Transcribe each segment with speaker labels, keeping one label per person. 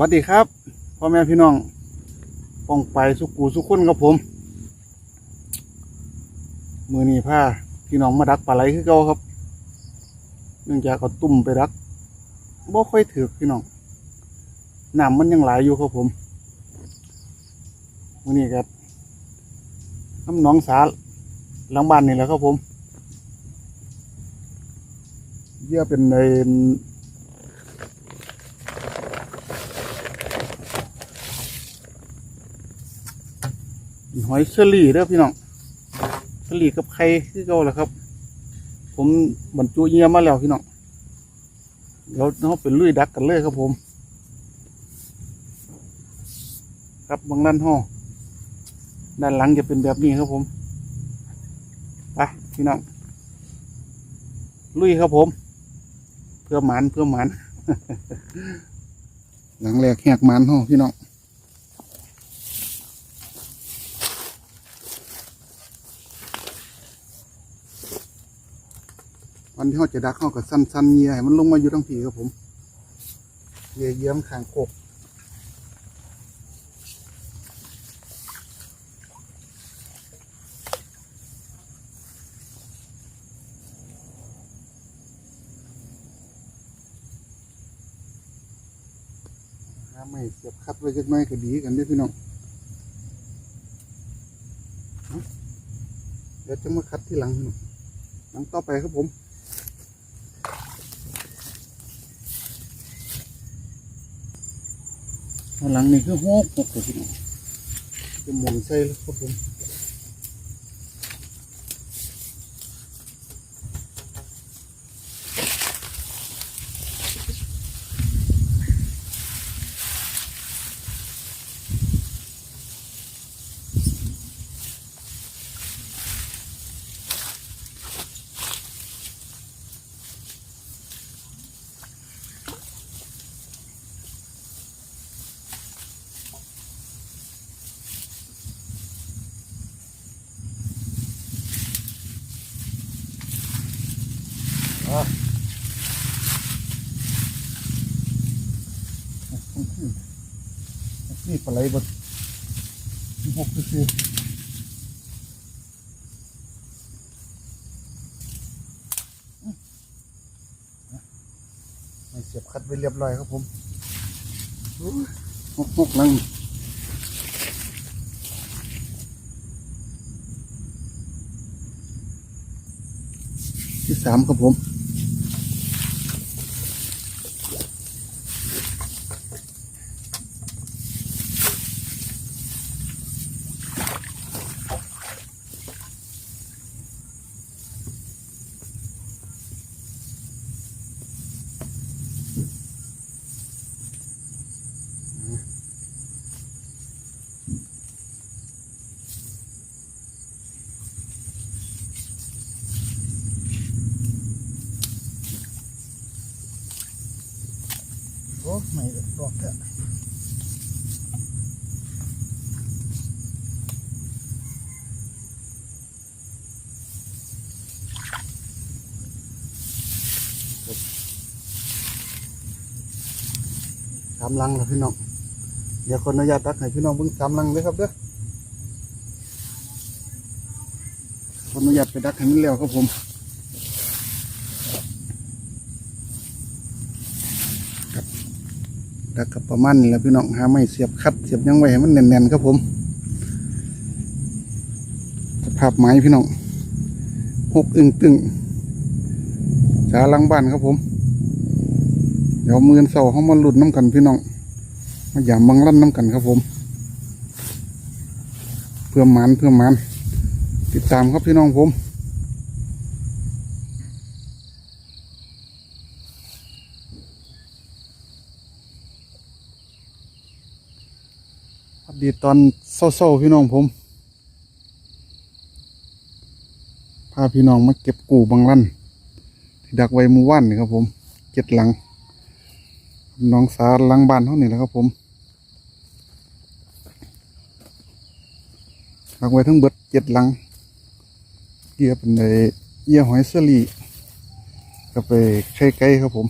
Speaker 1: วัสดีครับพ่อแม่พี่น้องป้องไปสุกูสุขคนครับผม มือนี้พาพี่น้องมาดักปลาไหลคือเก่าครับ เนื่องจากเอาตุ่มไปดักบ่ค่อยถือพี่น้องน้ำมันยังไหลายอยู่ครับผมมือนี้ก็น้ำหนองสาหลังบ้านนี่แหละครับผมเยี่ยเป็นใน หอยเชอรี่เด้อพี่น้องเชอรี่กับไข่คือเก่าแหละครับ ผมบรรจุเยี่ยมมาแล้วพี่น้องเดี๋ยวเราเป็นลุยดักกันเลยครับผม ครับบางด้านห้อด้านหลังจะเป็นแบบนี้ครับผมไปพี่น้องลุยครับผม เพื่อหมันเพื่อหมันหลังแรกแหกหมันห้อพี่น้องันที่เขาจะดักเขากับสั้นๆเยียให้มันลงมาอยู่ทั้งผีครับผมเยียเยี่ยมขางกบไม่เสียบคัดไว้จักหน้อยก็ดีกันด้วยพี่น้องเดี๋ยวจะมาคัดที่หลังพี่น้องหลังต่อไปครับผม ข้าง หลังนี่คือหกหกตัวพี่น้องจะหมุนใส่แล้วครับผม นี่ปลาไหลบดหกคือไม่เสียบคัดไว้เรียบร้อยครับผมหกหกลังที่สามครับผม ไม่ดอกแค่สามลังแล้วพี่น้อง เดี๋ยวคนอนุญาตตักให้พี่น้องเบิ่งสามลังเลยครับเด้อคนอนุญาตไปดักให้มันแล้วครับผม ดักกับประมาณนี้แหล้วพี่น้องหาไม่เสียบคัดเสียบยังไว้ให้มันแน่นๆครับผมสภาพไม้พี่น้องหกอึ่งตึงสาลังบ้านครับผม เดี๋ยวมือเสาเขามาหลุดน้ำกันพี่น้องมาหยามบังลั่นน้ำกันครับผม เพื่อมันเพื่อมันติดตามครับพี่น้องผม ดีตอนเศร้าๆพี่น้องผม พาพี่น้องมาเก็บกู่บางลั่นที่ดักไว้มือว่านนี่ครับผมเจ็ดหลัง น้องสาหลังบ้านเท่านี้แหละครับผมดักไว้ทั้งเบิดเจ็ดหลัง เกียเป็นในเยี่ยหอยเสลีก็ไปไข่ไก่ครับผม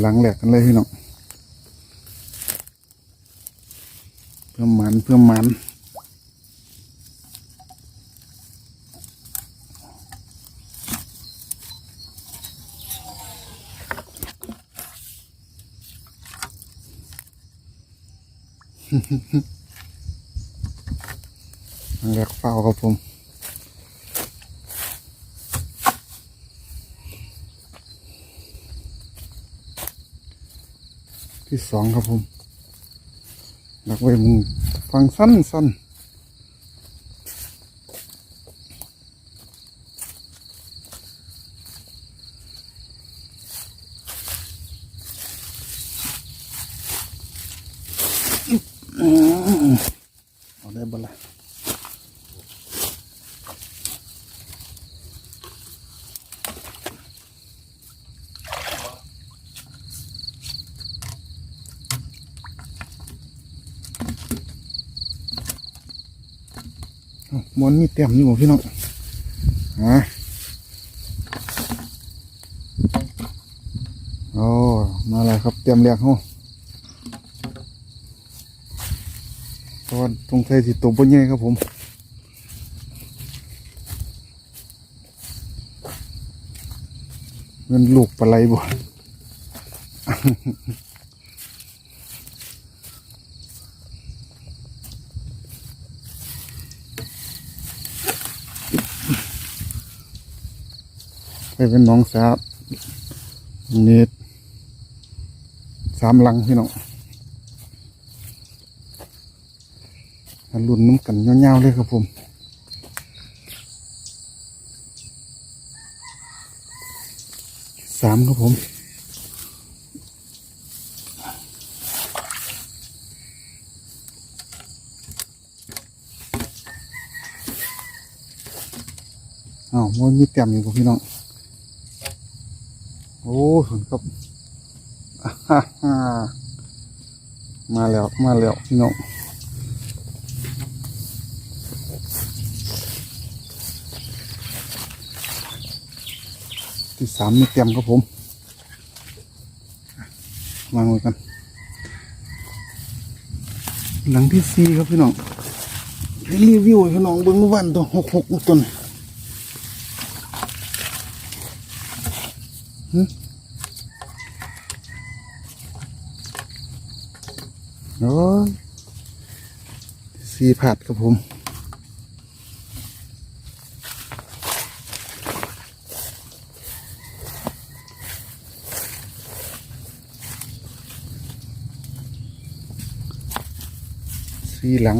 Speaker 1: หลังแหลกกันเลยพี่น้อง พื่อหมันเพื่อหมันแหลกเฝ้าครับผมที่สองครับผม หลักไว้มึงฟังสั้นสั้นอืมเอาได้บ่ละ อ้าว มอนมีเต็มอยู่บ่พี่น้องฮะโอ้มาแล้วครับเตรียมเรียกเขาตอนตรงไทยสิตัวบนใหญ่ครับผมเงินลูกปลาไหลบ่ เป็นน้องสาวนี่สามลังพี่น้องมาลุ่นน้ำกันเงาวๆเลยครับผมสามครับผมอ้าวมันมีเต็มอยู่กับพี่น้อง โอ้สุนครับมาแล้ว มาแล้วพี่น้องที่สามมีเตรียมครับผมวางไว้กัน หลังที่สี่ครับพี่น้องรีวิวพี่น้องเบิ้งเมื่อวันตัวหกหกต้น โอ้ยสี่ผัดครับผมสีหลัง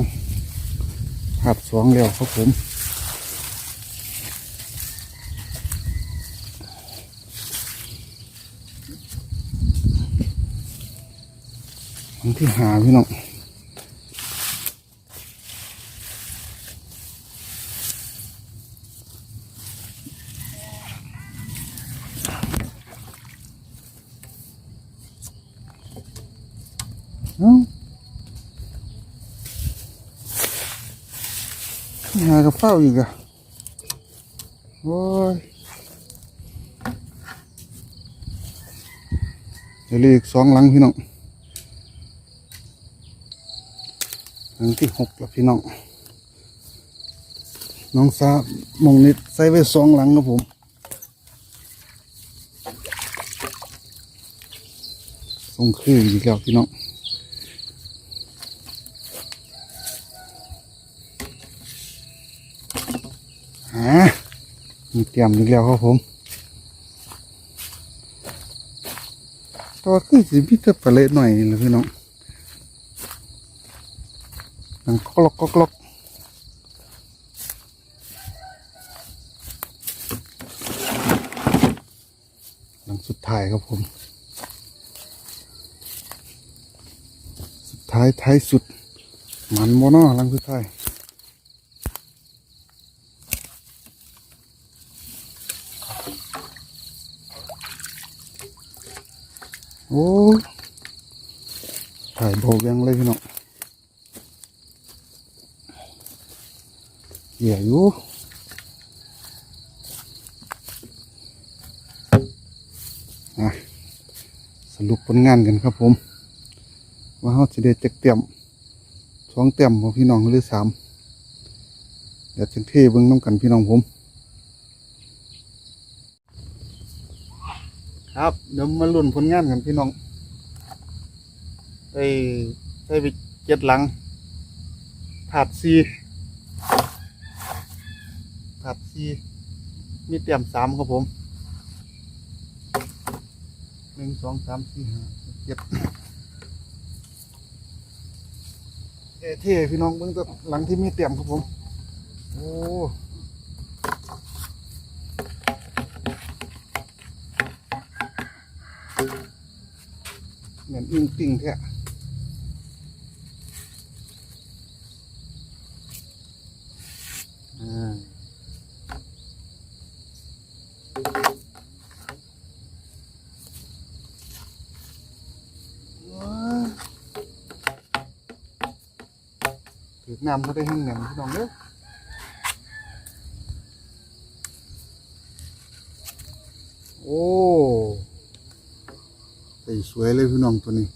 Speaker 1: ผัดสองแล้วครับผม หลัง ที่หาพี่น้องอ้าหากระเป๋าอีกอะโอ้ยเรียวเหลืออีกสองหลังพี่น้อง หลังที่หกแล้วพี่น้อง น้องซามองนิดใส่ไว้สองหลังครับผมส่งคืนอีกแล้วพี่น้องฮะมีเตรียมอีกแล้วครับผมตัวคือสิพิเตอร์ปลาเล็หน่อยนี่แหละพี่น้อง นังกลกกลกหลังสุดท้ายครับผม สุดท้ายท้ายสุด มันโมนหลังสุดท้ายโอ้ถ่ายโบกยังเลยพี่น้อง เหี้ยอยู่อะรุปผลงานกันครับผม ว่าเขาจะได้จักเตรียมสองเตรียมของพี่น้องหรือสามเดี๋ยวจังเทเบิ้งน้ำกันพี่น้องผม ครับเดี๋ยวมาลุ้นผลงานกันพี่น้องได้ได้ไปเจ็ดหลังถาดซี ถาดซีมีเตรียมสามครับผมหนึ่งสองสามสี่ห้าหกเจ็ดเอเท่พี่น้องเบิ่งแต่หลังที่มีเตรียมครับผม โอ้เหมือนอิงติงแท้อ่าว้าถือ น้ำเขาได้แห้งแหนมพี่น้องเด้อโอ้ใส่สวยเลยพี่น้องตัวนี้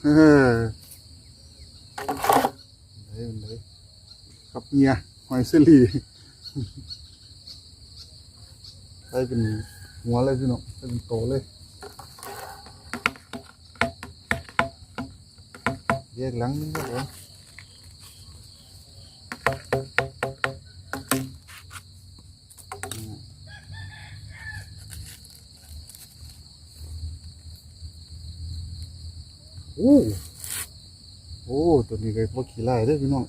Speaker 1: เฮ้ยเลยเลยครับเมียหอยเสลีใส่เป็นหัวเลยพี่น้องใส่เป็นโตเลย แยกหลังนึงครับผมโอ้โอ้ตัวนี้ก็พอขี่ไล่เด้อพี่น้อง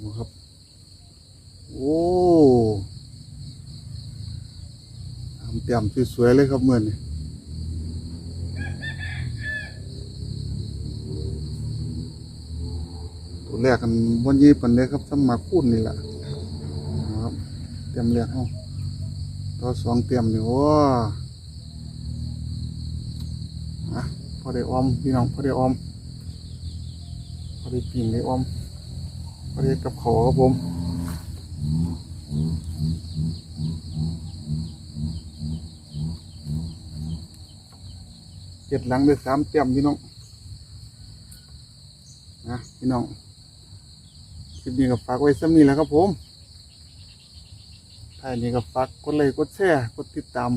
Speaker 1: ดูครับ โอ้ทำเตรียมสวยๆเลยครับเมื่อนี้ตัวแรกกันวันยี่ปันเลยครับสมมาคูดนี่แหละนะครับ เตรียมเรียกเอาตัวสองเตรียมนี่โอ้อะพอได้ออมพี่น้องพอได้ออมพอได้ปิ่งได้ออมพอได้กับขาวครับผม เจ็ดหลังเลยสามเตรียมพี่น้องนะพี่น้องคลิปนี้ก็ฝากไว้ซ้ำนี้แล้วครับผมท้านี้ก็ฝากกดไลค์กดแชร์กดติดตาม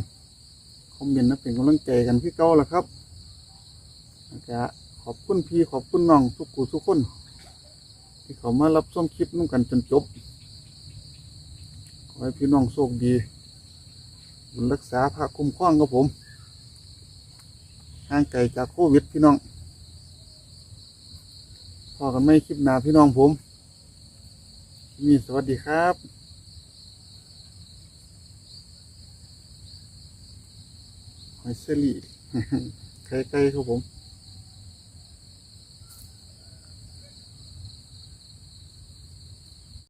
Speaker 1: คอมเมนต์นะเป็นกำลังใจกันพี่เก้าล้วครับแล้วก็ขอบคุณพี่ขอบคุณน้องทุกกูทุกคน ที่เขามารับชมคลิปนุ่งกันจนจบ ขอให้พี่น้องโชคดีบุญรักษาพระคุ้มครองครับผม ห่างไกลจากโควิดพี่น้องพอกันไม่คลิปหนาพี่น้องผมนี่สวัสดีครับหอยเซรี่ไข่ไก่ครับผม